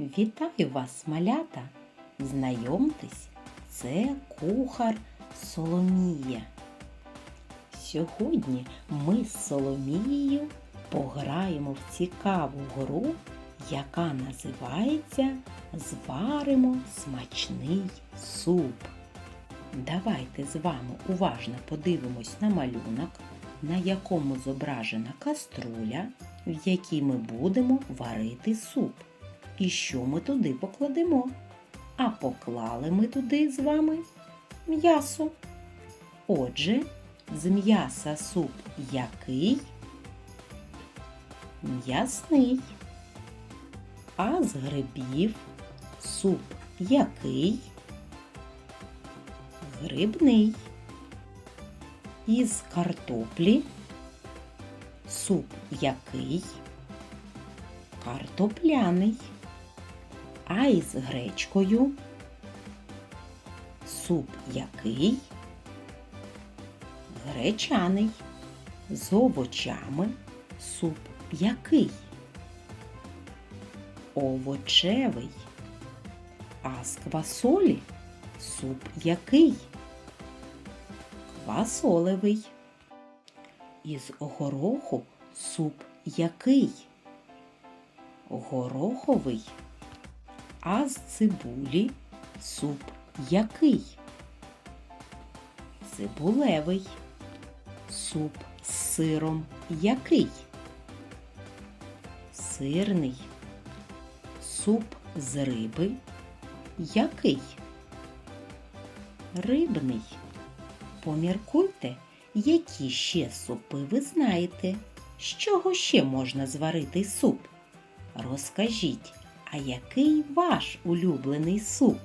Вітаю вас, малята! Знайомтесь, це кухар Соломія. Сьогодні ми з Соломією пограємо в цікаву гру, яка називається Зваримо смачний суп. Давайте з вами уважно подивимось на малюнок, на якому зображена каструля, в якій ми будемо варити суп. І що ми туди покладемо? А поклали ми туди з вами м'ясо. Отже, з м'яса суп який? М'ясний. А з грибів суп який? Грибний. Із картоплі суп який? Картопляний. А із гречкою суп який? Гречаний. З овочами суп який? Овочевий. А з квасолі суп який? Квасолевий. Із гороху суп який? Гороховий. А з цибулі суп який? Цибулевий. Суп з сиром який? Сирний. Суп з риби який? Рибний. Поміркуйте, які ще супи ви знаєте. З чого ще можна зварити суп? Розкажіть, а який ваш улюблений суп?